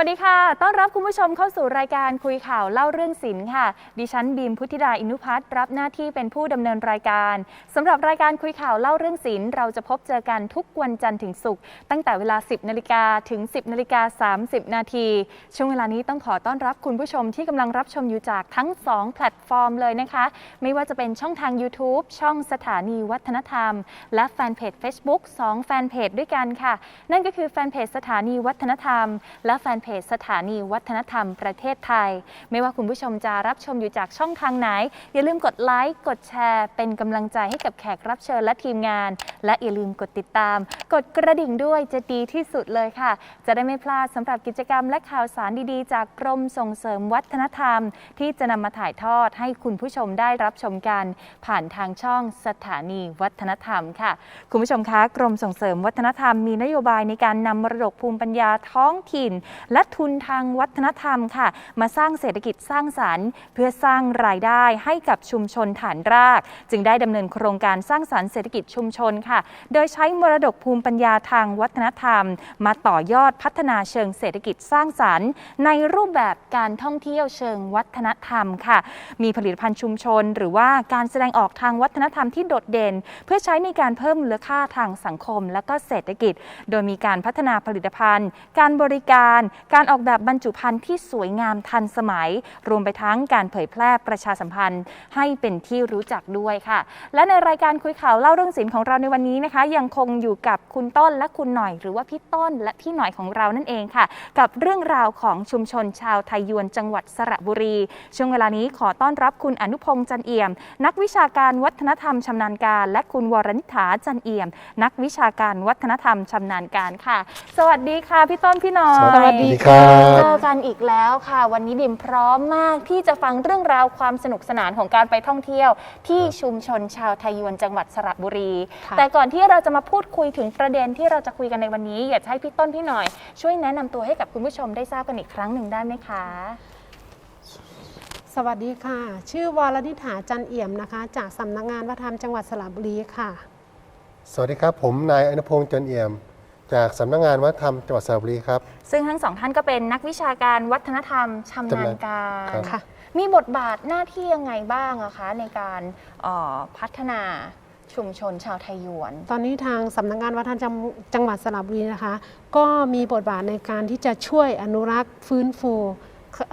วัสดีค่ะ ต้อนรับคุณผู้ชมเข้าสู่รายการคุยข่าวเล่าเรื่องศิลป์ค่ะ ดิฉันบีมพุทธิดาอินุพัฒน์รับหน้าที่เป็นผู้ดำเนินรายการ สำหรับรายการคุยข่าวเล่าเรื่องศิลป์เราจะพบเจอกันทุกวันจันทร์ถึงศุกร์ตั้งแต่เวลา 10นาฬิกาถึง 10นาฬิกา30 นาที ช่วงเวลานี้ต้องขอต้อนรับคุณผู้ชมที่กำลังรับชมอยู่จากทั้ง 2 แพลตฟอร์มเลยนะคะ ไม่ว่าจะเป็นช่องทาง YouTube ช่องสถานีวัฒนธรรม และแฟนเพจ Facebook 2 แฟนเพจด้วยกันค่ะ นั่นก็คือแฟนเพจสถานีวัฒนธรรม และแฟนเพจสถานีวัฒนธรรมประเทศไทย ไม่ว่าคุณผู้ชมจะรับชมอยู่จากช่องทางไหน อย่าลืมกดไลค์ กดแชร์ เป็นกำลังใจให้กับแขกรับเชิญและทีมงาน และอย่าลืมกดติดตาม กดกระดิ่งด้วยจะดีที่สุดเลยค่ะ จะได้ไม่พลาดสำหรับกิจกรรมและข่าวสารดีๆ จากกรมส่งเสริมวัฒนธรรม ที่จะนำมาถ่ายทอดให้คุณผู้ชมได้รับชมกัน ผ่านทางช่องสถานีวัฒนธรรมค่ะ คุณผู้ชมคะกรมส่งเสริมวัฒนธรรมมีนโยบายในการนำมรดกภูมิปัญญาท้องถิ่นและทุนทางวัฒนธรรมค่ะ มาสร้างเศรษฐกิจสร้างสรรค์ เพื่อสร้างรายได้ให้กับชุมชนฐานราก จึงได้ดำเนินโครงการสร้างสรรค์เศรษฐกิจชุมชนค่ะ โดยใช้มรดกภูมิปัญญาทางวัฒนธรรม มาต่อยอดพัฒนาเชิงเศรษฐกิจสร้างสรรค์ ในรูปแบบการท่องเที่ยวเชิงวัฒนธรรมค่ะ มีผลิตภัณฑ์ชุมชน หรือว่าการแสดงออกทางวัฒนธรรมที่โดดเด่น เพื่อใช้ในการเพิ่มมูลค่าทางสังคม และก็เศรษฐกิจ โดยมีการพัฒนาผลิตภัณฑ์ การบริการการออกแบบบรรจุภัณฑ์ที่สวยงามทันสมัย รวมไปทั้งการเผยแพร่ประชาสัมพันธ์ ให้เป็นที่รู้จักด้วยค่ะ และในรายการคุยข่าวเล่าเรื่องศิลป์ของเราในวันนี้นะคะ ยังคงอยู่กับคุณต้นและคุณหน่อย หรือว่าพี่ต้นและพี่หน่อยของเรานั่นเองค่ะ กับเรื่องราวของชุมชนชาวไทยยวนจังหวัดสระบุรี ช่วงเวลานี้ขอต้อนรับคุณอนุพงษ์จันเอี่ยม นักวิชาการวัฒนธรรมชำนาญการ และคุณวรนิษฐาจันเอี่ยม นักวิชาการวัฒนธรรมชำนาญการค่ะ สวัสดีค่ะพี่ต้นพี่หน่อย สวัสดีครับเจอกันอีกแล้วค่ะ วันนี้ดิมพร้อมมากที่จะฟังเรื่องราวความสนุกสนานของการไปท่องเที่ยว ที่ชุมชนชาวไทยยวนจังหวัดสระบุรี ค่ะ แต่ก่อนที่เราจะมาพูดคุยถึงประเด็นที่เราจะคุยกันในวันนี้อยากจะให้พี่ต้นพี่หน่อย ช่วยแนะนำตัวให้กับคุณผู้ชมได้ทราบกันอีกครั้งหนึ่งได้ไหมคะ สวัสดีค่ะ ชื่อวรนิษฐาจันเอี่ยมนะคะ จากสำนักงานวัฒนธรรมจังหวัดสระบุรีค่ะ สวัสดีครับ ผมนายอนุพงษ์จันเอี่ยม จากสำนักงานวัฒนธรรมจังหวัดสระบุรีครับ ซึ่งทั้งสองท่านก็เป็นนักวิชาการวัฒนธรรมชำนาญการครับค่ะ มีบทบาทหน้าที่ยังไงบ้างอะคะ ในการเอ่อพัฒนาชุมชนชาวไทยยวน ตอนนี้ทางสำนักงานวัฒนธรรมจังหวัดสระบุรีนะคะ ก็มีบทบาทในการที่จะช่วยอนุรักษ์ฟื้นฟู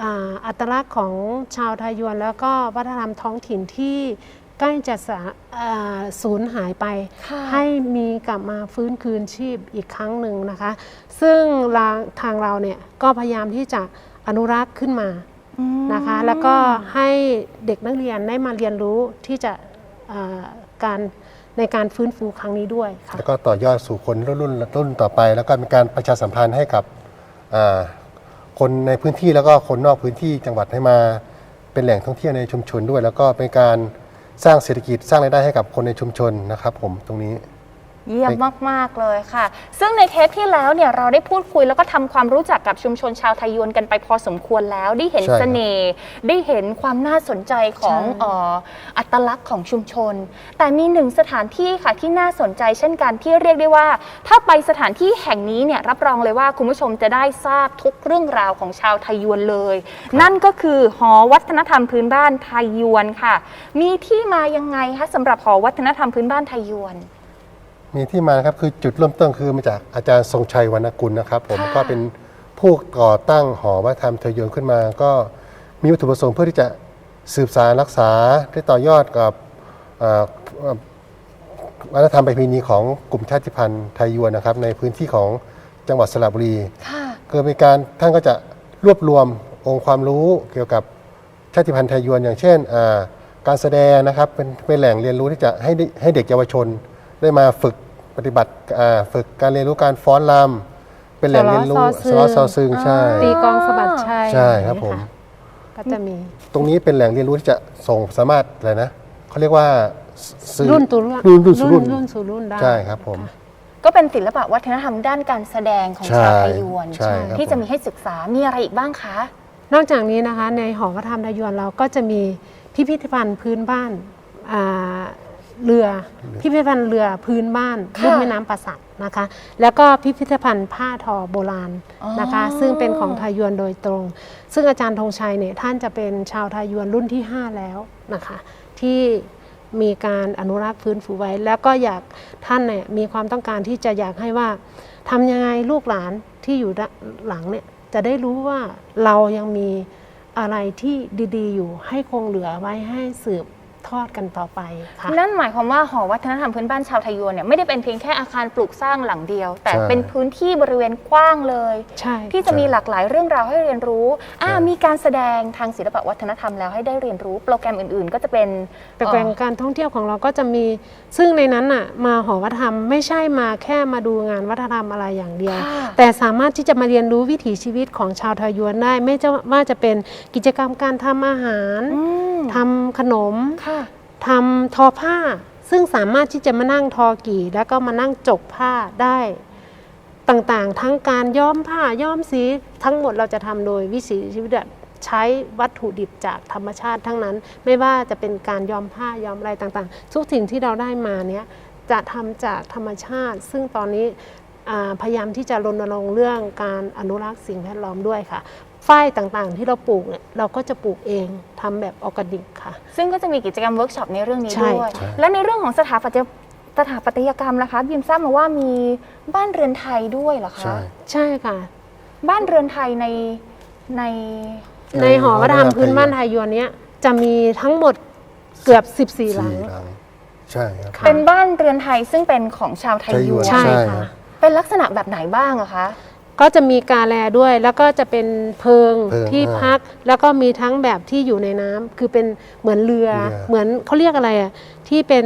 อ่าอัตลักษณ์ของชาวไทยยวน แล้วก็วัฒนธรรมท้องถิ่นที่ ใกล้จะสาอ่าสูญหายไปค่ะให้มีกลับมาฟื้นคืนชีพอีกครั้งหนึ่งนะคะ ซึ่งทางทางเราเนี่ยก็พยายามที่จะอนุรักษ์ขึ้นมานะคะ แล้วก็ให้เด็กนักเรียนได้มาเรียนรู้ที่จะเอ่อการในการฟื้นฟูครั้งนี้ด้วยค่ะแล้วก็ต่อยอดสู่คนรุ่นรุ่นรุ่นต่อไป แล้วก็มีการประชาสัมพันธ์ให้กับอ่าคนในพื้นที่แล้วก็คนนอกพื้นที่จังหวัดให้มาเป็นแหล่งท่องเที่ยวในชุมชนด้วย แล้วก็เป็นการ สร้างเศรษฐกิจสร้างรายได้ให้กับคนในชุมชนนะครับผมตรงนี้ เยี่ยมมาก ๆ เลยค่ะ ซึ่งในเทปที่แล้วเนี่ยเราได้พูดคุยแล้วก็ทำความรู้จักกับชุมชนชาวไทยยวนกันไปพอสมควรแล้ว ได้เห็นใช่ครับ เสน่ห์ได้เห็นความน่าสนใจของใช่ เอ่ออัตลักษณ์ของชุมชน แต่มีหนึ่งสถานที่ค่ะที่น่าสนใจเช่นกันที่เรียกได้ว่า ถ้าไปสถานที่แห่งนี้เนี่ยรับรองเลยว่าคุณผู้ชมจะได้ทราบทุกเรื่องราวของชาวไทยยวนเลย นั่นก็คือหอวัฒนธรรมพื้นบ้านไทยยวนค่ะ มีที่มายังไงคะสำหรับหอวัฒนธรรมพื้นบ้านไทยยวน มีที่มานะครับคือจุดเริ่มต้นคือมาจากอาจารย์ทรงชัยวรรณกุลนะครับ ผมค่ะ ก็เป็นผู้ก่อตั้งหอวัฒนธรรมเทยนขึ้นมา ก็มีวัตถุประสงค์เพื่อที่จะสืบสารรักษาได้ต่อยอดกับเอ่อเอ่อวัฒนธรรมประเพณีของกลุ่มชาติพันธุ์ไทยยวนนะครับ ในพื้นที่ของจังหวัดสระบุรี ค่ะ คือมีการท่านก็จะรวบรวมองค์ความรู้เกี่ยวกับชาติพันธุ์ไทยยวนอย่างเช่นอ่าการแสดงนะครับเป็นเป็นแหล่งเรียนรู้ที่จะให้ได้ให้เด็กเยาวชน ได้มาฝึก ปฏิบัติอ่าฝึกการเรียนรู้การฟ้อนรำเป็นแหล่งเรียนรู้สสล้ล้ออซซออซึซึงงใช่ตีกลองสะบัดชัยใช่ครับผมก็จะมี ตรงนี้เป็นแหล่งเรียนรู้ที่จะส่งสามารถอะไรนะเขาเรียกว่าสื่อรุ่นตัวรุ่นรุ่นสู่รุ่นรุ่นสู่รุ่นได้ใช่ครับผมะก็เป็นศิลปะวัฒนธรรมด้านการแสดงของใช่ชาวไทยยวนใช่ครับที่จะมีให้ศึกษา มีอะไรอีกบ้างคะ นอกจากนี้นะคะในหอวัฒนธรรมไทยยวนเราก็จะมีพิพิธภัณฑ์พื้นบ้านอ่า เรือพิพิธภัณฑ์เรือพื้นบ้านค่ะรุ่มแม่น้ำป่าสักนะคะ แล้วก็พิพิธภัณฑ์ผ้าทอโบราณนะคะอ๋อซึ่งเป็นของไทยยวนโดยตรง ซึ่งอาจารย์ธงชัยเนี่ยท่านจะเป็นชาวไทยยวนรุ่นที่ 5 แล้วนะคะ ที่มีการอนุรักษ์ฟื้นฟูไว้ แล้วก็อยากท่านเนี่ยมีความต้องการที่จะอยากให้ว่าทำยังไงลูกหลานที่อยู่ด้านหลังเนี่ยจะได้รู้ว่าเรายังมีอะไรที่ดี ๆ อยู่ให้คงเหลือไว้ให้สืบ ทอดกันต่อไปค่ะ นั่นหมายความว่าหอวัฒนธรรมพื้นบ้านชาวไทยยวนเนี่ยไม่ได้เป็นเพียงแค่อาคารปลูกสร้างหลังเดียว แต่ใช่ เป็นพื้นที่บริเวณกว้างเลย ใช่ ที่จะมีหลากหลายเรื่องราวให้เรียนรู้อ่าใช่มีการแสดงทางศิลปวัฒนธรรมแล้วให้ได้เรียนรู้ โปรแกรมอื่นๆ ก็จะเป็นโปรแกรมการท่องเที่ยวของเราก็จะมี ซึ่งในนั้นน่ะมาหอวัฒนธรรมไม่ใช่มาแค่มาดูงานวัฒนธรรมอะไรอย่างเดียว ค่ะ แต่สามารถที่จะมาเรียนรู้วิถีชีวิตของชาวไทยยวนได้ ไม่ว่าจะเป็นกิจกรรมการทำอาหาร อืมทำขนมค่ะทำทอผ้า ซึ่งสามารถที่จะมานั่งทอกี่ แล้วก็มานั่งจกผ้าได้ต่างๆ ทั้งการย้อมผ้าย้อมสีทั้งหมดเราจะทำโดยวิถีชีวิตแบบใช้วัตถุดิบจากธรรมชาติทั้งนั้น ไม่ว่าจะเป็นการย้อมผ้าย้อมอะไรต่างๆ ทุกสิ่งที่เราได้มาเนี้ยจะทำจากธรรมชาติ ซึ่งตอนนี้อ่าพยายามที่จะรณรงค์เรื่องการอนุรักษ์สิ่งแวดล้อมด้วยค่ะ ฝ้ายต่างๆ ที่เราปลูกเนี่ยเราก็จะปลูกเองทำแบบออร์แกนิกค่ะ ซึ่งก็จะมีกิจกรรมเวิร์กช็อปในเรื่องนี้ใช่ ด้วย ใช่ และในเรื่องของสถาปัตยสถาปัตยกรรมนะคะบีมทราบมาว่ามีบ้านเรือนไทยด้วยเหรอคะ ใช่ ใช่ค่ะ บ้านเรือนไทยในใน ในหอวัฒนธรรมพื้นบ้านไทยยวนเนี้ยจะมีทั้งหมดเกือบ 14 หลัง สี่หลังใช่ครับ ค่ะ เป็นบ้านเรือนไทยซึ่งเป็นของชาวไทยยวนใช่ใช่ครัค่ะบเป็นลักษณะแบบไหนบ้างอะคะ ก็จะมีกาแลด้วย แล้วก็จะเป็นเพิงเพิงที่อ่าพัก แล้วก็มีทั้งแบบที่อยู่ในน้ำคือเป็นเหมือนเรือ เรือเหมือนเขาเรียกอะไรอะที่เป็น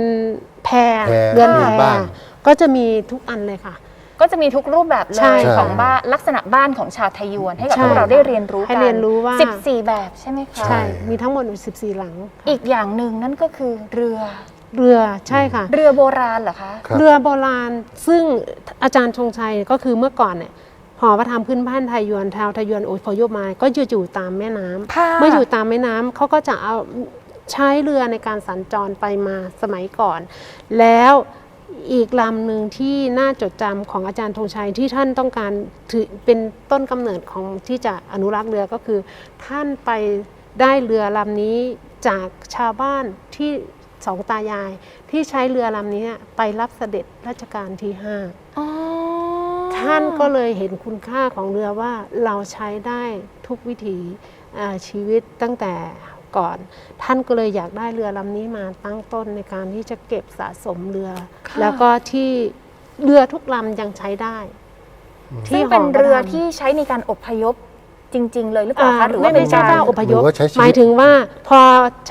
แพแพเรือนแพบ้าน ก็จะมีทุกอันเลยค่ะ ก็จะมีทุกรูปแบบเลใช่ยค่ะของบ้านลักษณะบ้านของชาวไทยยวนให้กับใช่พวกเราได้เรียนรู้ให้กันเรียนรู้ว่า 14 แบบใช่ไหมคะใช่ มีทั้งหมดอยู่14 หลังค่ะอีกอย่างหนึ่งนั่นก็คือเรือ เรือใช่ค่ะ เรือโบราณเหรอคะ ครับ เรือโบราณซึ่งอาจารย์ชงชัยก็คือเมื่อก่อนเนี่ย หอพระธรรมพื้นบ้านไทยยวนชาวไทยยวนอพยพมาก็จะอยู่ตามแม่น้ำค่ะเมื่ออยู่ตามแม่น้ำเขาก็จะเอาใช้เรือในการสัญจรไปมาสมัยก่อน แล้วอีกลำหนึ่งที่น่าจดจำของอาจารย์ธงชัยที่ท่านต้องการถือเป็นต้นกำเนิดของที่จะอนุรักษ์เรือก็คือ ท่านไปได้เรือลำนี้จากชาวบ้านที่สองตายายที่ใช้เรือลำนี้ไปรับเสด็จรัชกาลที่ห้าอ๋อ ท่านก็เลยเห็นคุณค่าของเรือว่าเราใช้ได้ทุกวิถีอ่าชีวิตตั้งแต่ก่อน ท่านก็เลยอยากได้เรือลำนี้มาตั้งต้นในการที่จะเก็บสะสมเรือค่ะแล้วก็ที่เรือทุกลำยังใช้ได้ซึ่งหเป็นพะเรือธมที่ใช้ในการอพยพจริง ๆ เลยหรือเปล่าอ่าคะหรือไม่ว่าเป็ไม่นใช่การว่าอพยพหรือว่าใช้ชีวิตหมายถึงว่าพอ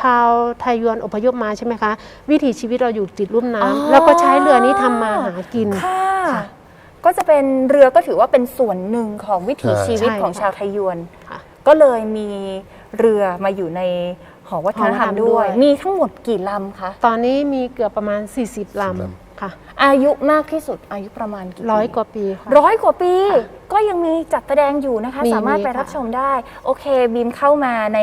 ชาวไทยยวนอพยพมาใช่ไหมคะ วิถีชีวิตเราอยู่ติดลุ่มน้ำอ๋อแล้วก็ใช้เรือนี้ทำมาหากินค่ะค่ะ ก็จะเป็นเรือก็ถือว่าเป็นส่วนหนึ่งของวิถีใช่ ชีวิตใช่ของค่ะชาวไทยยวน ค่ะก็เลยมีเรือมาอยู่ในหอวัฒนธรรมหอวัฒนธรรมด้ด้ววยยมีทั้งหมดกี่ลำคะตอนนี้มีเกือบประมาณ 40ลลำค่ะอายุมากที่สุดอายุประมาณกี่ปีร้อยกว่าปีค่ะ ร้อยกว่าปี ก็ยังมีจัดแสดงอยู่นะคะ มีสามารถมีไปค่ะ รับชมได้ โอเคบีมเข้ามาใน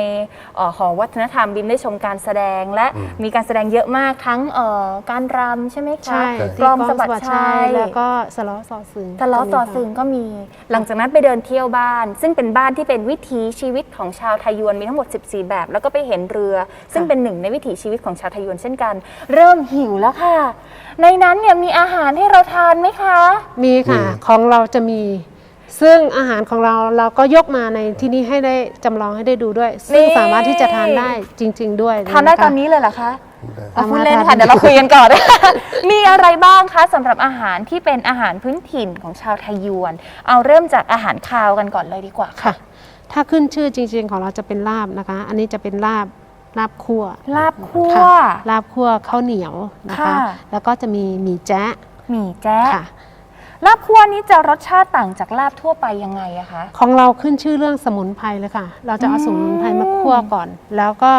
เอ่อหอวัฒนธรรมบีมได้ชมการแสดงและมีการแสดงเยอะมากทั้งเอ่อการรำใช่ไหมคะใช่กลองสะบัดชัย แล้วก็สล้อซอซึงทะเลาะซอซึงก็มี หลังจากนั้นไปเดินเที่ยวบ้าน ซึ่งเป็นบ้านที่เป็นวิถีชีวิตของชาวไทยยวน มีทั้งหมด 14 แบบ แล้วก็ไปเห็นเรือ ซึ่งเป็นหนึ่งในวิถีชีวิตของชาวไทยยวนเช่นกัน เริ่มหิวแล้วค่ะ ในนั้นเนี่ยมีอาหารให้เราทานไหมคะ มีค่ะมีของเราจะมี ซึ่งอาหารของเราเราก็ยกมาในที่นี้ให้ได้จำลองให้ได้ดูด้วย ซึ่งนี่ สามารถที่จะทานได้จริง ๆ ด้วยทานได้ะคะตอนนี้เลยเหรอคะสามารถเอาพูดเล่นทานค่ะเดี๋ยวเราคุยกันก่อน มีอะไรบ้างคะสำหรับอาหารที่เป็นอาหารพื้นถิ่นของชาวไทยยวน เอาเริ่มจากอาหารคาวกันก่อนเลยดีกว่าค่ะ ค่ะ ถ้าขึ้นชื่อจริง ๆ ของเราจะเป็นลาบนะคะ อันนี้จะเป็นลาบลาบคั่วลาบคั่ว ค่ะลาบคั่วข้าวเหนียวนะคะ ค่ะ แล้วก็จะมีหมี่แจ๊ะหมี่แจ๊ะค่ะ ลาบคั่วนี้จะรสชาติต่างจากลาบทั่วไปยังไงอะคะ ของเราขึ้นชื่อเรื่องสมุนไพรเลยค่ะ เราจะเอาอืมสมุนไพรมาคั่วก่อน แล้วก็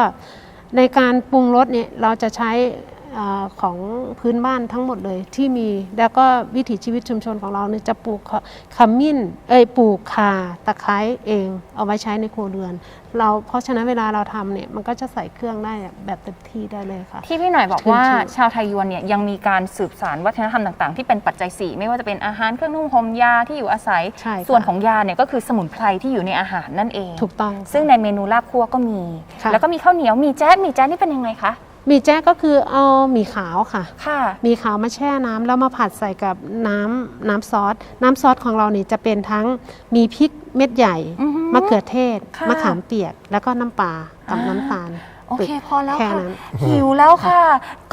ในการปรุงรสเนี่ยเราจะใช้เออของพื้นบ้านทั้งหมดเลยที่มี แล้วก็วิถีชีวิตชุมชนของเราเนี่ยจะปลูกขขมิ้นเอ้ยปลูกข่าตะไคร้เองเอาไว้ใช้ในครัวเรือน เราเพราะฉะนั้นเวลาเราทำเนี่ยมันก็จะใส่เครื่องได้แบบเต็มที่ได้เลยค่ะ ที่พี่หน่อยบอกว่าขึ้นชื่อชาวไทยยวนเนี่ยยังมีการสืบสานวัฒนธรรมต่างๆ ที่เป็นปัจจัยสี่ไม่ว่าจะเป็นอาหารเครื่องนุ่งห่มยาที่อยู่อาศัยใช่ค่ะส่วนของยาเนี่ยก็คือสมุนไพรที่อยู่ในอาหารนั่นเอง ถูกต้อง ซึ่งในเมนูลาบคั่วก็มีค่ะแล้วก็มีข้าวเหนียวมีแจ๊สมีแจ๊สนี่เป็นยังไงคะ หมีแจ๊กก็คือเอาหมีขาวค่ะ ค่ะ มีขาวมาแช่น้ำแล้วมาผัดใส่กับน้ำน้ำซอส น้ำซอสของเราเนี่ยจะเป็นทั้งมีพริกเม็ดใหญ่อือหือมะเขือเทศค่ะมะขามเปียก แล้วก็น้ำปลากับอ่า น้ำตาลโอเค พอแล้วแค่ค่ะ นั้น หิวแล้วค่ะ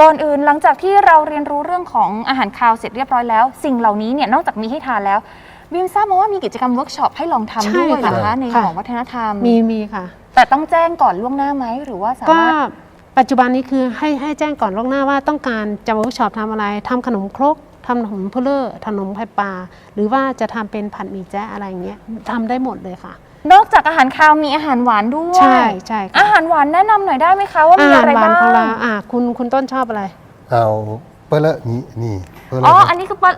ก่อนอื่นหลังจากที่เราเรียนรู้เรื่องของอาหารคาวเสร็จเรียบร้อยแล้ว สิ่งเหล่านี้เนี่ยนอกจากมีให้ทานแล้วบิมทราบมาว่ามีกิจกรรมเวิร์กช็อปให้ลองทำใช่ด้วยเหรอค่ะคะในค่ะหอวัฒนธรรม มีมีค่ะ แต่ต้องแจ้งก่อนล่วงหน้าไหมหรือว่าสาก็มารถ ปัจจุบันนี้คือให้ให้แจ้งก่อนล่วงหน้าว่าต้องการจะเวิร์กช็อปทำอะไรทำขนมครกทำขนมเพลเลอร์ขนมไข่ปลาหรือว่าจะทำเป็นผัดหมี่แจ๊ะอะไรอย่างเงี้ยทำได้หมดเลยค่ะ นอกจากอาหารคาวมีอาหารหวานด้วย ใช่ใช่ค่ะอาหารหวานแนะนำหน่อยได้ไหมคะว่ามีอะไรหวาบ้านของเรางอ่าคุณคุณต้นชอบอะไรเอาเปอร์เลอะนี่นี่เปอร์เลอ๋ออะ อันนี้คือปลา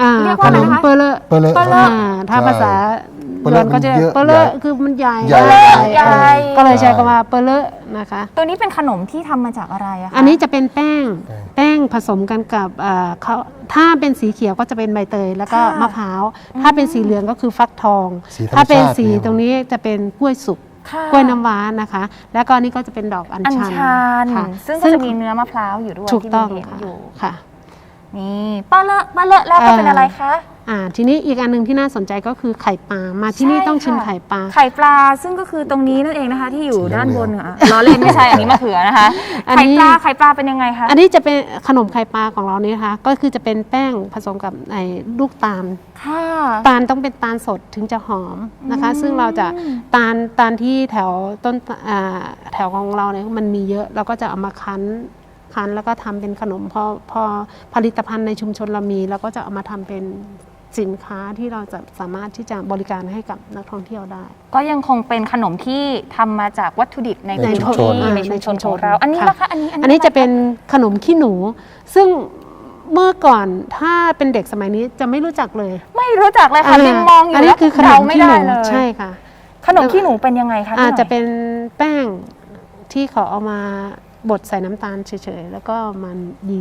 อ่าเรียกขว่าอะไรนมนะคะ เปอร์เลอร์เปอร์เลอะเปอร์เลอะอ่าถ้าภาษา เปอร์เลอะยวนก็จะมันเยอะเปอร์เลอร์ใหญ่คือมันใหญ่ใหญ่ใหญ่ใหญ่ ก็เลยใช้คำว่าเปอร์เลอร์นะคะ ตัวนี้เป็นขนมที่ทำมาจากอะไรอะคะอันนี้จะเป็นแป้งแป้ง แป้งผสมกันกับเอ่อเขาถ้าเป็นสีเขียวก็จะเป็นใบเตยแล้วก็ค่ะมะพร้าว ถ้าเป็นสีเหลืองก็คือฟักทอง สีธรรมถ้าเป็นชาติสีเนี่ย ตรงนี้จะเป็นกล้วยสุกค่ะกล้วยน้ำว้านะคะ แล้วก็อันนี่ก็จะเป็นดอกอัญอัญชันชันค่ะซึ่งก็จะมีเนื้อมะพร้าวอยู่ด้วยถูกต้องที่มีเห็นค่ะอยู่ ค่ะ นี่ปลาเลอะปลาเลอะแล้วก็เป็นอะไรคะ อ่าทีนี้อีกอันหนึงที่น่าสนใจก็คือไข่ปลามาที่นี่ใช่ต้องชิมค่ะไข่ปลา ไข่ปลาซึ่งก็คือตรงนี้นั่นเองนะคะ ที่อยู่สีเหลืองด้านบนอะล้อเล่นไม่ใช่อันนี้มะเขือนะคะอันไข่นี้ปลาไข่ปลาเป็นยังไงคะอันนี้จะเป็นขนมไข่ปลาของเรานี่นะคะก็คือจะเป็นแป้งผสมกับไอ้ลูกตาลค่ะตาลต้องเป็นตาลสดถึงจะหอมนะคะอืมซึ่งเราจะตาลตาลที่แถวต้นอ่าแถวของเราเนี่ยมันมีเยอะเราก็จะเอามาคั้นคั้นแล้วก็ทำเป็นขนมพอพอผลิตภัณฑ์ในชุมชนเรามีเราก็จะเอามาทำเป็น สินค้าที่เราจะสามารถที่จะบริการให้กับนักท่องเที่ยวได้ ก็ยังคงเป็นขนมที่ทำมาจากวัตถุดิบในในพื้นชุมชที่นในชุมชนในชุมชนของเรา อันนี้ค่ะ นะคะอันนี้อันนี้จะเป็นขนมขี้หนู ซึ่งเมื่อก่อนถ้าเป็นเด็กสมัยนี้จะไม่รู้จักเลยไม่รู้จักเลยค่ะบิมมองอยู่อันนี้แล้วคือขนเดามไม่ขี้หได้นูเลยใช่ค่ะขนมขี้หนูเป็นยังไงคะอาจพี่หน่ยจะเป็นแป้งที่เขาเอามาบดใส่น้ำตาลเฉยๆแล้วก็มันยี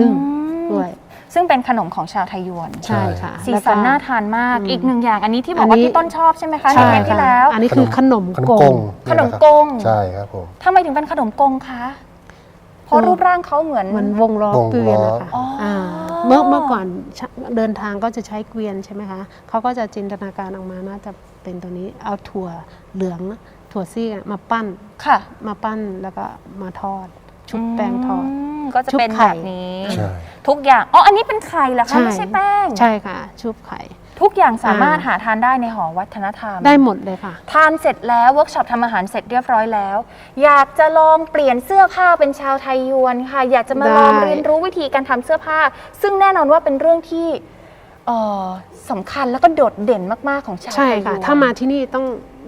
นึ่งอืม ด้วย ซึ่งเป็นขนมของชาวไทยยวน ใช่ค่ะสีแล้วก็สันน่าทานมาก อืมอีกหนึ่งอย่างอันนี้ที่บออักนว่านี้พี่ต้นชอบใช่ไหมคะในใช่เทปที่ค่ะแล้ว อันนี้คือขนมขนมกกง งขนมเยะครับกง ใช่ครับผม ทำไมถึงเป็นขนมกงคะเพราะรูปร่างเขาเหมือน เหมือนวงล้อวงล้อ เกวียนนะคะอ๋ออ่าเมื่อเมื่อก่อนชะเดินทางก็จะใช้เกวียนใช่ไหมคะเขาก็จะจินตนาการออกมาน่าจะเป็นตัวนี้เอาถั่วเหลืองถั่วซีกอะมาปั้นค่ะ มาปั้นแล้วก็มาทอด ชุบแป้งทอด มก็จะเป็นชุบไข่ แบบนี้ ใช่ ทุกอย่างอ๋ออันนี้เป็นไข่เหรอใช่คะไม่ใช่แป้ง ใช่ค่ะ ชุบไข่ ทุกอย่างสามารถอ่า หาทานได้ในหอวัฒนธรรม ได้หมดเลยค่ะ ทานเสร็จแล้วเวิร์กช็อปทำอาหารเสร็จเรียบร้อยแล้ว อยากจะลองเปลี่ยนเสื้อผ้าเป็นชาวไทยยวนค่ะ อยากจะมาลองได้เรียนรู้วิธีการทำเสื้อผ้า ซึ่งแน่นอนว่าเป็นเรื่องที่เอ่อสำคัญแล้วก็โดดเด่นมาก ๆ ของชาวไทใช่ยยค่ะวนถ้ามาที่นี่ต้อง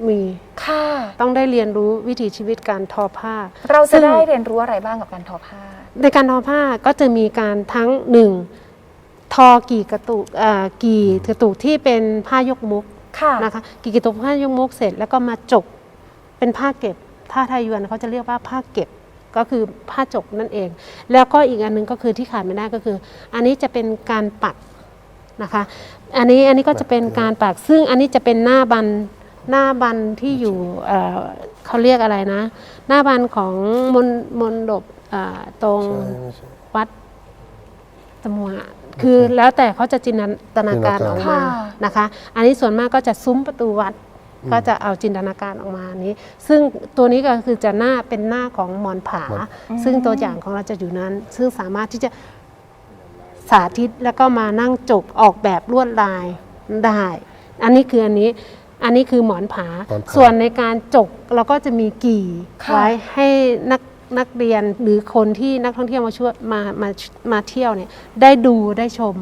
มีค่ะ ต้องได้เรียนรู้วิถีชีวิตการทอผ้า เราจะซึ่ง ได้เรียนรู้อะไรบ้างกับการทอผ้า ในการทอผ้าก็จะมีการทั้งหนึ่งทอกี่กระตุกเอ่อกี่กระตุกที่เป็นผ้ายกมุกค่ะ นะคะกี่กระตุกผ้ายกมุกเสร็จแล้วก็มาจกเป็นผ้าเก็บถ้าไทยยวนเขาจะเรียกว่าผ้าเก็บก็คือผ้าจกนั่นเอง แล้วก็อีกอันหนึงก็คือที่ขาดไม่ได้ก็คือ อันนี้จะเป็นการปักนะคะ อันนี้อันนี้ก็จะเป็นการปักซึ่งอันนี้จะเป็นหน้าบัน หน้าบันที่อยู่เอ่อเขาเรียกอะไรนะ หน้าบันของมนมนดบอ่าตรงใช่ไม่ใช่วัดตะมัวคือแล้วแต่เขาจะจินตนาการออกมาค่ะนะคะ อันนี้ส่วนมากก็จะซุ้มประตูวัดก็จะเอาจินตนาการออกมานี้ ซึ่งตัวนี้ก็คือจะหน้าเป็นหน้าของหมอนผา ซึ่งตัวอย่างของเราจะอยู่นั้น ซึ่งสามารถที่จะสาธิตแล้วก็มานั่งจกออกแบบลวดลายได้ อันนี้คืออันนี้ อันนี้คือหมอนผา หมอนผา ส่วนในการจกเราก็จะมีกี่ค่ะไว้ให้นักนักเรียนหรือคนที่นักท่องเที่ยวมาช่วยมามามาเที่ยวเนี่ยได้ดูได้ชม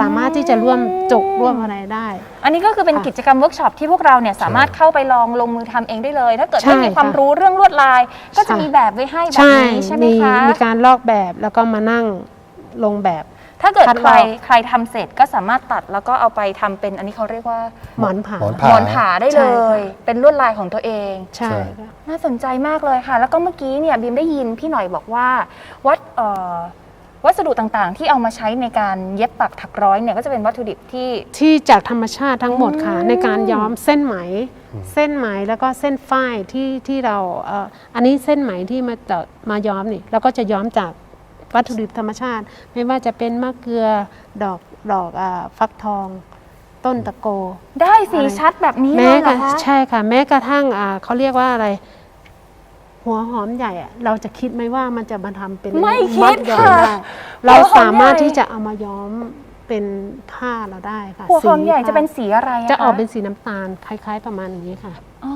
สามารถที่จะร่วมจกร่วมอะไรได้ อันนี้ก็คือเป็นค่ะกิจกรรมเวิร์กช็อปที่พวกเราเนี่ยสามารถเข้าไปลองลงมือทำเองได้เลย ถ้าเกิดใช่ไม่มีความค่ะรู้เรื่องลวดลาย ก็จะค่ะมีแบบไว้ให้แบบใช่นี้ใช่ไหมมีคะ มีการลอกแบบแล้วก็มานั่งลงแบบ ถ้าเกิดคัดใครลอก ใครทำเสร็จก็สามารถตัดแล้วก็เอาไปทำเป็นอันนี้เขาเรียกว่าหมอนผาหมอนหมอนผาได้ใช่เลค่ะ ย เป็นลวดลายของตัวเองใช่ใช่ค่ะ น่าสนใจมากเลยค่ะ แล้วก็เมื่อกี้เนี่ยบีมได้ยินพี่หน่อยบอกว่าวัดเอ่อวัสดุต่างๆ ที่เอามาใช้ในการเย็บปักถักร้อยเนี่ยก็จะเป็นวัตถุดิบที่ ที่จากธรรมชาติทั้งหมดค่ะ อืม ในการย้อมเส้นไหม เส้นไหมแล้วก็เส้นฝ้ายที่ที่เราเอ่ออันนี้เส้นไหมที่มาจะมาย้อมนี่เราก็จะย้อมจาก วัตถุดิบธรรมชาติ ไม่ว่าจะเป็นมะเกลือดอกดอกอาฟักทอง ต้นตะโก ได้สีชัดแบบนี้เลแม้ยเหกรระอคะใช่ค่ะ แม้กระทั่งอ่าเขาเรียกว่าอะไร หัวหอมใหญ่อะเราจะคิดไหมว่ามันจะมาทำเป็นไม่มัคิดย้อมค่ะ ได้เราหัวหอมสามารถใหญ่ที่จะเอามาย้อมเป็นผ้าเราได้ค่ะหัวหอมสีใหญ่จะผ้าเป็นสีอะไรคจะออกเป็นสีน้ำตาลคล้าย ๆ ประมาณนี้ค่ะ อ๋อ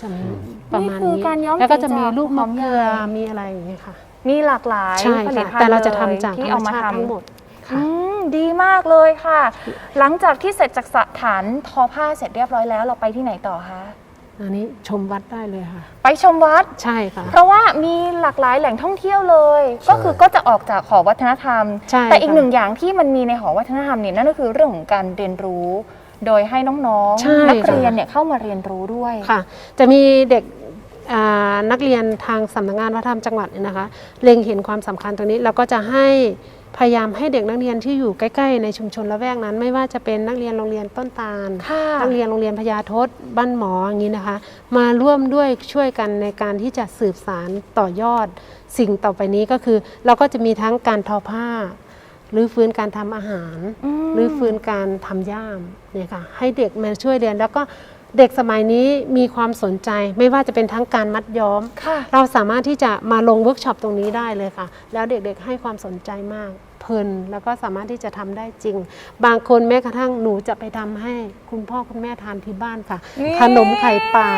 จะมีประมาณนี่คือนี้การย้อมแล้วก็จะสีมีจากรูปหัวหอมะมเกลือใหญ่ มีอะไรอย่างเงี้ยค่ะ มีหลากหลายใช่ผลิตค่ะภัณฑ์แต่เราจะลทำยจากธที่รรเอามมาชาติทำทั้งหมดอืค่ะมดีมากเลยค่ะ หลังจากที่เสร็จจากสถานทอผ้าเสร็จเรียบร้อยแล้วเราไปที่ไหนต่อคะอันนี้ชมวัดได้เลยค่ะ ไปชมวัด ใช่ค่ะ เพราะว่ามีหลากหลายแหล่งท่องเที่ยวเลย ใช่ ก็คือก็จะออกจากหอวัฒนธรรม ใช่แต่อีกค่ะ หนึ่งอย่างที่มันมีในหอวัฒนธรรมเนี่ยนั่นก็คือเรื่องของการเรียนรู้ โดยให้น้องใช่ๆนักค่ะเรียนเนี่ยเข้ามาเรียนรู้ด้วย ค่ะ จะมีเด็กอ่า นักเรียนทางสำนักงานวัฒนธรรมจังหวัดเนี่ยนะคะเล็งเห็นความสำคัญตรงนี้เราก็จะให้พยายามให้เด็กนักเรียนที่อยู่ใกล้ๆในชุมชนละแวกนั้น ไม่ว่าจะเป็นนักเรียนโรงเรียนต้นตาลค่ะนักเรียนโรงเรียนพญาทศบ้านหมออย่างนี้นะคะ มาร่วมด้วยช่วยกันในการที่จะสืบสารต่อยอด สิ่งต่อไปนี้ก็คือ เราก็จะมีทั้งการทอผ้าหรือฟื้นการทำอาหารอืมหรือฟื้นการทำย่ามเนี่ยค่ะให้เด็กมาช่วยเรียนแล้วก็ เด็กสมัยนี้มีความสนใจไม่ว่าจะเป็นทั้งการมัดย้อมค่ะเราสามารถที่จะมาลงเวิร์กช็อปตรงนี้ได้เลยค่ะ แล้วเด็กๆให้ความสนใจมากเพลินแล้วก็สามารถที่จะทำได้จริง บางคนแม้กระทั่งหนูจะไปทำให้คุณพ่อคุณแม่ทานที่บ้านค่ะนี่ขนมไข่ปลา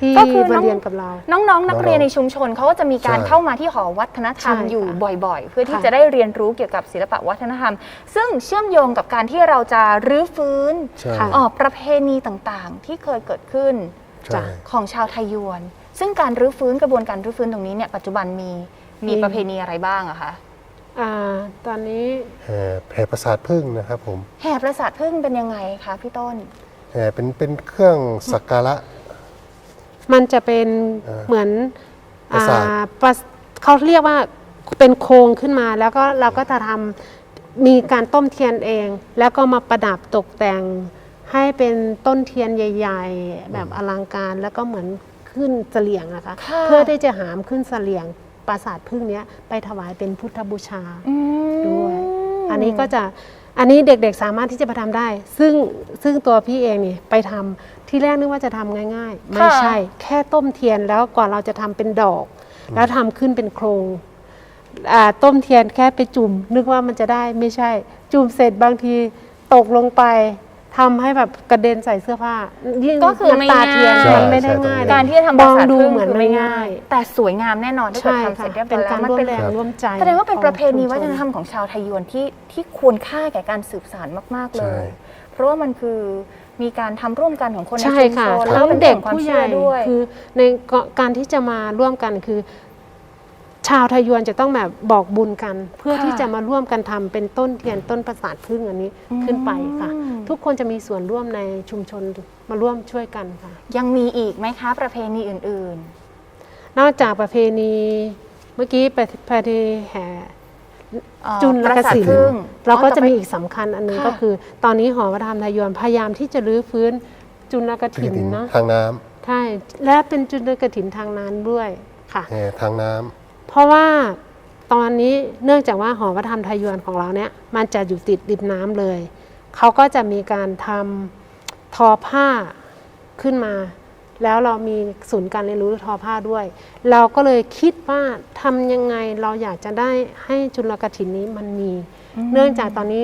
ที่ก็คือน้มาองเรียนกับเรา น้องๆ นักเรียนในชุมชนเขาก็จะมีการใช่เข้ามาที่หอวัฒนธรรมใช่ค่ะอยู่บ่อยๆ เพื่อที่ค่ะจะได้เรียนรู้เกี่ยวกับศิลปะวัฒนธรรม ซึ่งเชื่อมโยงกับการที่เราจะรื้อฟื้นใช่ค่ะเออประเพณีต่างๆ ที่เคยเกิดขึ้นใช่ของชาวไทยยวน ซึ่งการรื้อฟื้นกระบวนการรื้อฟื้นตรงนี้เนี่ยปัจจุบันมีมีมีประเพณีอะไรบ้างอะคะอ่าตอนนี้แห่แผ่ประสาทพึ่งนะครับผมแห่ประสาทพึ่งเป็นยังไงคะพี่ต้นแห่เป็นเป็นเครื่องสักการะ มันจะเป็นเออเหมือนประสาท อ่าประเขาเรียกว่าเป็นโครงขึ้นมา แล้วก็เราก็จะทำมีการต้มเทียนเอง แล้วก็มาประดับตกแต่ง ให้เป็นต้นเทียนใหญ่ ๆ แบบอลังการแล้วก็เหมือนขึ้นเสลี่ยงนะคะค่ะ เพื่อที่จะหามขึ้นเสลี่ยงปราสาทพึ่งเนี้ยไปถวายเป็นพุทธบูชา อืม ด้วยอันนี้ก็จะอันนี้เด็กๆสามารถที่จะไปทำได้ ซึ่งซึ่งตัวพี่เองนี่ไปทำ ที่แรกนึกว่าจะทำง่าย ๆ ไม่ใช่ แค่ต้มเทียนแล้วกว่าเราจะทำเป็นดอก แล้วทำขึ้นเป็นโครงอ่าต้มเทียนแค่ไปจุ่ม นึกว่ามันจะได้ไม่ใช่ จุ่มเสร็จบางทีตกลงไปทำให้แบบกระเด็นใส่เสื้อผ้ายิ่งก็คือไม่น้ำตาเทียนง่ายมันไม่ได้ใช่ง่ายใช่เลยการที่จะทำปมราองสาทดูพึ่งเหมือนคือไม่ไม่ง่าง่ายยแต่สวยงามแน่นอนถ้าเกิดใช่ทำเสค่ะร็จเรียบร้เป็อยนแล้กาวรมันร่วเป็มนแรงร่วมใจแสดงว่าเป็นของประเพณีวัฒนธรรมชุมชของชาวไทยยวนที่ที่ควรค่าแก่การสืบสานมาก ๆเลยใช่เพราะว่ามันคือ มีการทำร่วมกันของคนในใช่ชุมชค่ะนแล้วทั้ก็งเป็นเด็เด็กกความผู้ใหเชื่อญ่ด้วยคือในการที่จะมาร่วมกันคือ ชาวไทยยวนจะต้องแบบบอกบุญกัน เพื่อค่ะที่จะมาร่วมกันทำเป็นต้นเทียนต้นประสาทพึ่งอันนี้ขึ้นไปค่ะอืมทุกคนจะมีส่วนร่วมในชุมชนมาร่วมช่วยกันค่ะ ยังมีอีกไหมคะ ประเพณีอื่นนอกจากประเพณีเมื่อกี้ประประเพณีแห่ๆอ๋อ จุลประกสาทสินพึ่งเราก็จะมีต่อีกสำคัญอันหนึงค่ะก็คือ ตอนนี้หอวัฒนธรรมไทยยวนพยายามที่จะรื้อฟื้นจุลกที่ถินดินเนาะทางน้ำใช่และเป็นจุลกถินทางนั้นด้วยค่ะแห่ทางน้ำเพราะว่าตอนนี้เนื่องจากว่าหอวัฒนธรรมไทยยวนของเราเนี่ยมันจะอยู่ติดริมน้ำเลยเขาก็จะมีการทำทอผ้าขึ้นมา แล้วเรามีศูนย์การเรียนรู้ทอผ้าด้วย เราก็เลยคิดว่าทำยังไงเราอยากจะได้ให้จุลกถินนี้มันมี เนื่องจากตอนนี้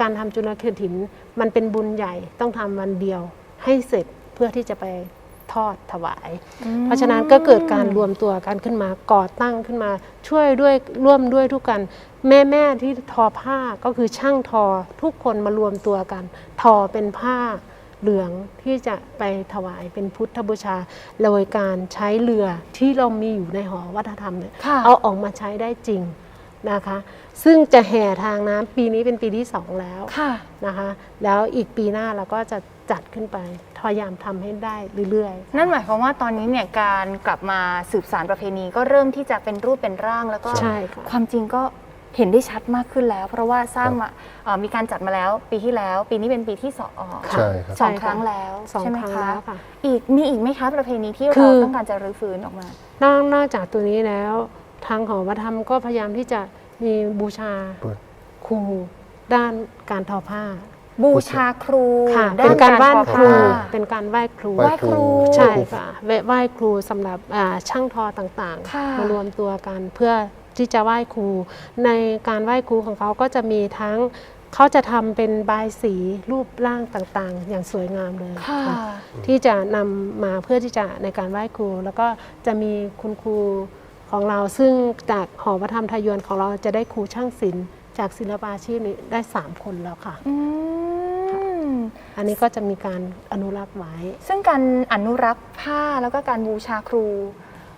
การทำจุลกถินมันเป็นบุญใหญ่ต้องทำวันเดียวให้เสร็จเพื่อที่จะไปทอดถวาย เพราะฉะนั้นก็เกิดการรวมตัวกันขึ้นมาก่อตั้งขึ้นมา ช่วยด้วยร่วมด้วยทุกกัน แม่แม่ๆที่ทอผ้าก็คือช่างทอทุกคนมารวมตัวกัน ทอเป็นผ้า เหลืองที่จะไปถวายเป็นพุทธบูชา โดยการใช้เรือที่เรามีอยู่ในหอวัฒนธรรมเนี่ยค่ะเอาออกมาใช้ได้จริงนะคะ ซึ่งจะแห่ทางน้ำปีนี้เป็นปีที่สองแล้วค่ะนะคะ แล้วอีกปีหน้าเราก็จะจัดขึ้นไปพยายามทำให้ได้เรื่อยๆ นั่นหมายความว่าตอนนี้เนี่ยการกลับมาสืบสารประเพณีก็เริ่มที่จะเป็นรูปเป็นร่างแล้วก็ใช่ค่ะความจริงก็ เห็นได้ชัดมากขึ้นแล้ว เพราะว่าสร้างมาเอ่อมีการจัดมาแล้วปีที่แล้ว ปีนี้เป็นปีที่สองอ๋อใช่ครับ สองครั้งแล้วสองใช่ไหมครั้งคะแล้วค่ะ อีกมีอีกไหมคะประเพณีที่คืเราอ ต้องการจะรื้อฟื้นออกมา นอกนอกจากตัวนี้แล้ว ทางหอวัฒนธรรมก็พยายามที่จะมีบูชาบูครูด้านการทอผ้าบูชาครูค่ะ ด้เป็นการไหว้ทอครู ผ้า เป็นการไหว้ครู ไหว้ครู ใช่ค่ะไหว้ไหว้ครูสำหรับอ่าช่างทอต่างค่ะ ๆ มารวมตัวกันเพื่อ ที่จะไหว้ครู ในการไหว้ครูของเขาก็จะมีทั้งเขาจะทำเป็นบายสีรูปร่างต่างๆ อย่างสวยงามเลยค่ะค่ะที่จะนำมาเพื่อที่จะในการไหว้ครู แล้วก็จะมีคุณครูของเราซึ่งจากหอวัฒนธรรมไทยยวนของเราจะได้ครูช่างศิลป์จากศิลปาชีพนี้ได้ 3 คนแล้วค่ะอืมอันนี้ก็จะมีการอนุรักษ์ไว้ ซึ่งการอนุรักษ์ผ้าแล้วก็การบูชาครู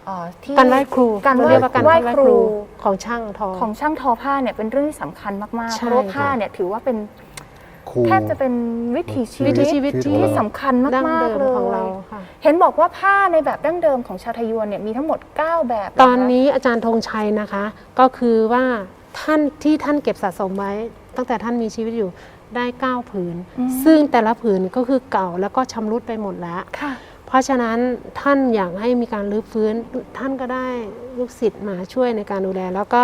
เอ่อที่การไหว้ครูการไหว้เรียกว่าการไหว้ไหว้คครูรูของช่างทอ ของช่างทอผ้าเนี่ยเป็นเรื่องที่สำคัญมากๆ ใช่ เพราะว่าผ้าเนี่ยถือว่าเป็นครู แทบจะเป็นวิถีชีวิวิตถีชีวิตชีวิตที่ ที่สำคัญดั้งมากเดิๆมเลยของเราค่ะ เห็นบอกว่าผ้าในแบบดั้งเดิมของชาวไทยยวนเนี่ยมีทั้งหมด 9 แบบะคะตอนนี้อาจารย์ธงชัยนะคะ ก็คือว่าท่านที่ท่านเก็บสะสมไว้ ตั้งแต่ท่านมีชีวิตอยู่ได้เก้าผืน ซึ่งแต่ละผืนก็คือเก่าแล้วก็ชำรุดไปหมดแล้ว ค่ะเพ ราะฉะนั้นท่านอยากให้มีการรื้อฟื้นท่านก็ได้ลูกศิษย์มาช่วยในการดูแล แล้วก็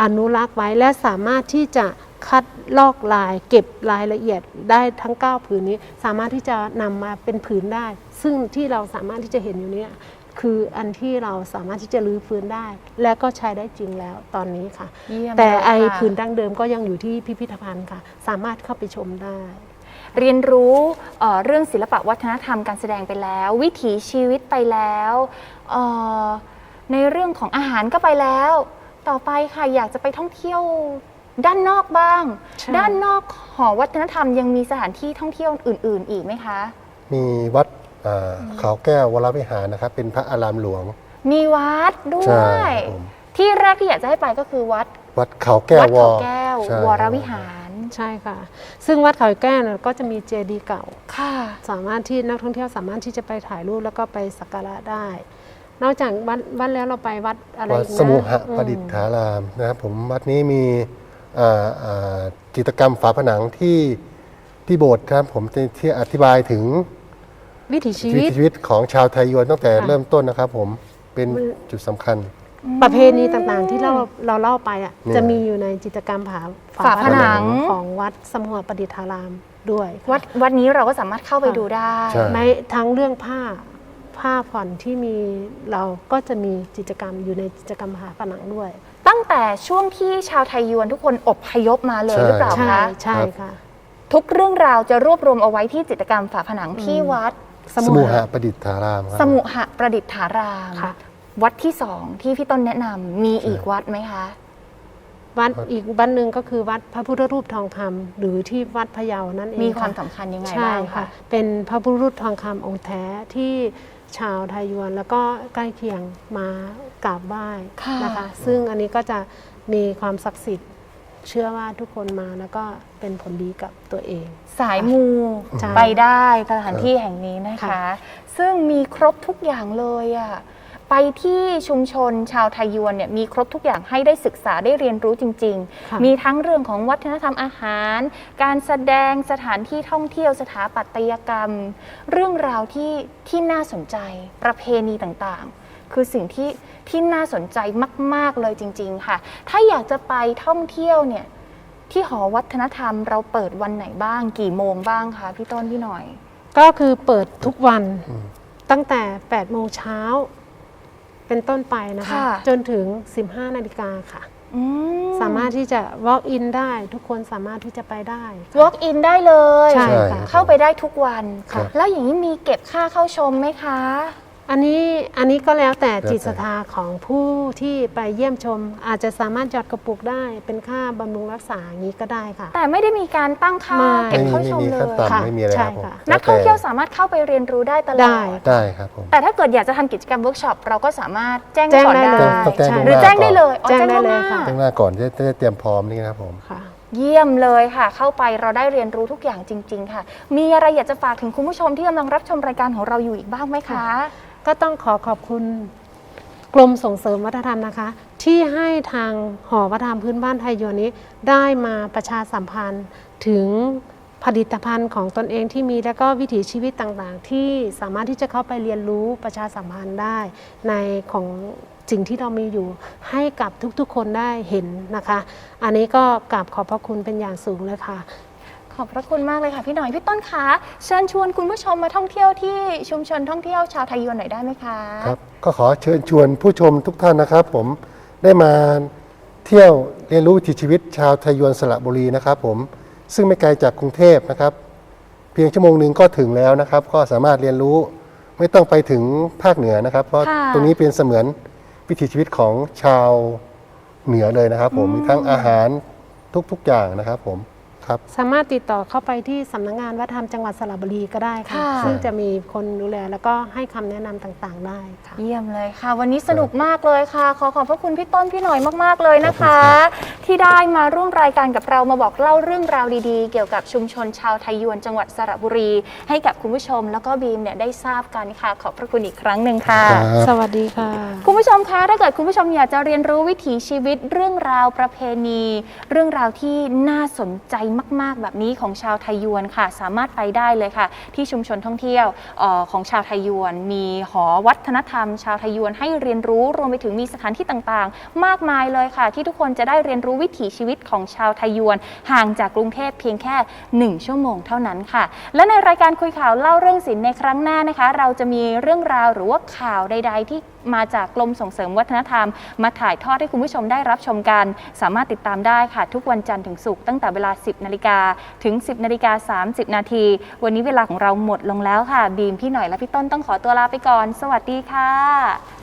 อนุรักษ์ไว้และสามารถที่จะคัดลอกลาย เก็บรายละเอียดได้ทั้ง 9 ผืนนี้ สามารถที่จะนำมาเป็นผืนได้ ซึ่งที่เราสามารถที่จะเห็นอยู่เนี่ยคืออันที่เราสามารถที่จะรื้อฟื้นได้ และก็ใช้ได้จริงแล้วตอนนี้ค่ะเยี่ยมแต่เลยไอค่ะผืนดั้งเดิมก็ยังอยู่ที่พิพิธภัณฑ์ค่ะ สามารถเข้าไปชมได้ เรียนรู้เอ่อเรื่องศิลปะวัฒนธรรมการแสดงไปแล้ว วิถีชีวิตไปแล้วเอ่อในเรื่องของอาหารก็ไปแล้ว ต่อไปค่ะอยากจะไปท่องเที่ยวด้านนอกบ้างใช่ด้านนอกหอวัฒนธรรมยังมีสถานที่ท่องเที่ยวอื่น ๆ อีกไหมคะ มีวัดอ่าเขาแก้ววรวิหารนะครับ เป็นพระอารามหลวง มีวัดด้วใช่ยครับผมที่แรกที่อยากจะให้ไปก็คือวัด วัดเขาแก้ววัดวเขาแก้วใช่วรวิหาร ใช่ค่ะ ซึ่งวัดเขาแก้วเนี่ยก็จะมีเจดีย์เก่า ค่ะ สามารถที่นักท่องเที่ยวสามารถที่จะไปถ่ายรูปแล้วก็ไปสักการะได้ นอกจากวัดวัดแล้วเราไปวัดอะไรวัดอีกนะสมุหะอืม ประดิษฐารามนะครับผมวัดนี้มีอ่าอ่าจิตรกรรมฝาผนังที่ที่โบสถ์ครับผมที่ที่อธิบายถึงวิถีชีวิวิตถีชีวิตของชาวไทยยวนตั้งแต่ค่ะ เริ่มต้นนะครับผมเป็นมันจุดสำคัญ ประเพณีต่างๆที่เราเราเล่าไปอะเนี่ย จะมีอยู่ในจิตรกรรมผาฝาผนัง ของวัดสมุหะประดิษฐารามด้วยค่ะวัดวัดนี้เราก็สามารถเข้าไปดูได้ ใช่ไม่ทั้งเรื่องผ้าผ้าผ่อนที่มีเราก็จะมีกิจกรรมอยู่ในกิจกรรมผาผนังด้วย ตั้งแต่ช่วงที่ชาวไทยยวนทุกคนอบพยพมาเลยใช่ หรือเปล่าใช่คะใช่ค่ะ ทุกเรื่องราวจะรวบรวมเอาไว้ที่จิตรกรรมฝาผนังที่วัดสมุหะประดิษฐารามครับ สมุหะประดิษฐาราม ค่ะ วัดที่สองที่พี่ต้นแนะนำมีอีกวัดไหมคะ วัดอีกวัดหนึ่งก็คือวัดพระพุทธรูปทองคำหรือที่วัดพะเยานั่นเองมีความะ สำคัญยังไงใช่บ้างค่ะคะ เป็นพระพุทธรูปทองคำองค์แท้ที่ชาวไทยยวนแล้วก็ใกล้เคียงมากราบไหว้ค่ะนะคะซึ่งอันนี้ก็จะมีความศักดิ์สิทธิ์เชื่อว่าทุกคนมาแล้วก็เป็นผลดีกับตัวเอง สายมูใช่ไปได้สถานที่แห่งนี้นะคะ ค่ะ ซึ่งมีครบทุกอย่างเลยอะ ไปที่ชุมชนชาวไทยยวนเนี่ยมีครบทุกอย่างให้ได้ศึกษาได้เรียนรู้จริงค่ะๆมีทั้งเรื่องของวัฒนธรรมอาหาร การแสดงสถานที่ท่องเที่ยวสถาปัตยกรรม เรื่องราวที่ที่น่าสนใจประเพณีต่างๆ คือสิ่งที่ที่น่าสนใจมาก ๆ เลยจริง ๆ ค่ะ ถ้าอยากจะไปท่องเที่ยวเนี่ยที่หอวัฒนธรรมเราเปิดวันไหนบ้าง กี่โมงบ้างคะพี่ต้นพี่หน่อย ก็คือเปิดทุกวันตั้งแต่8โมงเช้า เป็นต้นไปนะคะ ค่ะ จนถึง 15 นาฬิกาค่ะออืม สามารถที่จะ walk in ได้ทุกคนสามารถที่จะไปได้ walk in ได้เลย ใช่ใช่ค่ะ เข้าไปได้ทุกวัน ครับ แล้วอย่างนี้มีเก็บค่าเข้าชมไหมคะ อันนี้อันนี้ก็แล้วแต่แล้วแต่จิตศรัทธาของผู้ที่ไปเยี่ยมชม อาจจะสามารถหยอดกระปุกได้ เป็นค่าบำรุงรักษาอย่างนี้ก็ได้ค่ะ แต่ไม่ได้มีการตั้งค่าไม่เก็บไม่มีเข้าไม่ชมมีเลขั้นยต่ำค่ะไม่มีอะไรครับใช่ผมค่ะนักท่องเที่ยวแล้สามารถเข้าไปเรียนรู้ได้ตลอได้ดแต่ได้ครับผมแต่ถ้าเกิดอยากจะทำกิจกรรมเวิร์กช็อปเราก็สามารถแจ้งแจ้งก่อนได้ได้เลยต้องแจ้งใช่ล่วงหรือน้าแจ้งได้ก่อนเลยอ๋อแจ้งแจ้งได้ล่วงเลยหน้าค่ะแจ้งหน้าก่อนจะจะได้เตรียมพร้อมนี่นะครับผมค่ะเยี่ยมเลยค่ะ เข้าไปเราได้เรียนรู้ทุกอย่างจริง ๆ ค่ะ มีอะไรอยากจะฝากถึงคุณผู้ชมที่กำลังรับชมรายการของเราอยู่อีกบ้างไหมคะ ก็ต้องขอขอบคุณกรมส่งเสริมวัฒนธรรมนะคะ ที่ให้ทางหอวัฒนธรรมพื้นบ้านไทยยวนนี้ ได้มาประชาสัมพันธ์ถึงผลิตภัณฑ์ของตนเองที่มีแล้วก็วิถีชีวิตต่างๆ ที่สามารถที่จะเข้าไปเรียนรู้ประชาสัมพันธ์ได้ ในของสิ่งที่เรามีอยู่ให้กับทุกๆคนได้เห็นนะคะ อันนี้ก็กราบขอบพระคุณเป็นอย่างสูงเลยค่ะ ขอบพระคุณมากเลยค่ะพี่หน่อยพี่ต้นคะเชิญชวนคุณผู้ชมมาท่องเที่ยวที่ชุมชนท่องเที่ยวชาวไทยยวนหน่อยได้ไหมคะครับก็ขอเชิญชวนผู้ชมทุกท่านนะครับ ผมได้มาเที่ยวเรียนรู้วิถีชีวิตชาวไทยยวนสระบุรีนะครับ ผมซึ่งไม่ไกลจากกรุงเทพนะครับ เพียงชั่วโมงหนึ่งก็ถึงแล้วนะครับ ก็สามารถเรียนรู้ไม่ต้องไปถึงภาคเหนือนะครับ เพราะค่ะตรงนี้เป็นเสมือนวิถีชีวิตของชาวเหนือเลยนะครับ ผมมีทั้งอาหารทุกๆอย่างนะครับ ผม ครับสามารถติดต่อเข้าไปที่สำนักงานวัฒนธรรมจังหวัดสระบุรีก็ได้ค่ะ ค่ะ ซึ่งจะมีคนดูแลแล้วก็ให้คำแนะนำต่างๆได้ค่ะ เยี่ยมเลยค่ะ วันนี้สนุกมากเลยค่ะ ขอขอบพระคุณพี่ต้นพี่หน่อยมาก ๆ เลยนะคะ ที่ได้มาร่วมรายการกับเรามาบอกเล่าเรื่องราวดีๆ เกี่ยวกับชุมชนชาวไทยยวนจังหวัดสระบุรี ให้กับคุณผู้ชมแล้วก็บีมเนี่ยได้ทราบกันค่ะ ขอบพระคุณอีกครั้งหนึ่งค่ะ ครับ สวัสดีค่ะ คุณผู้ชมคะ ถ้าเกิดคุณผู้ชมอยากจะเรียนรู้วิถีชีวิตเรื่องราวประเพณี เรื่องราวที่น่าสนใจมาก ๆ แบบนี้ของชาวไทยยวนค่ะ สามารถไปได้เลยค่ะ ที่ชุมชนท่องเที่ยวออของชาวไทยยวน มีหอวัฒนธรรม ชาวไทยยวนให้เรียนรู้รวมไปถึงมีสถานที่ต่างๆ มากมายเลยค่ะ ที่ทุกคนจะได้เรียนรู้วิถีชีวิตของชาวไทยยวน ห่างจากกรุงเทพเพียงแค่ 1 ชั่วโมงเท่านั้นค่ะ และในรายการคุยข่าวเล่าเรื่องศิลป์ในครั้งหน้านะคะ เราจะมีเรื่องราวหรือว่าข่าวใด ๆ ที่มาจากกรมส่งเสริมวัฒนธรรม มาถ่ายทอดให้คุณผู้ชมได้รับชมกัน สามารถติดตามได้ค่ะ ทุกวันจันทร์ถึงศุกร์ตั้งแต่เวลา10 นาฬิกาถึง 10 นาฬิกา 30 นาที วันนี้เวลาของเราหมดลงแล้วค่ะ บีมพี่หน่อยและพี่ต้นต้องขอตัวลาไปก่อน สวัสดีค่ะ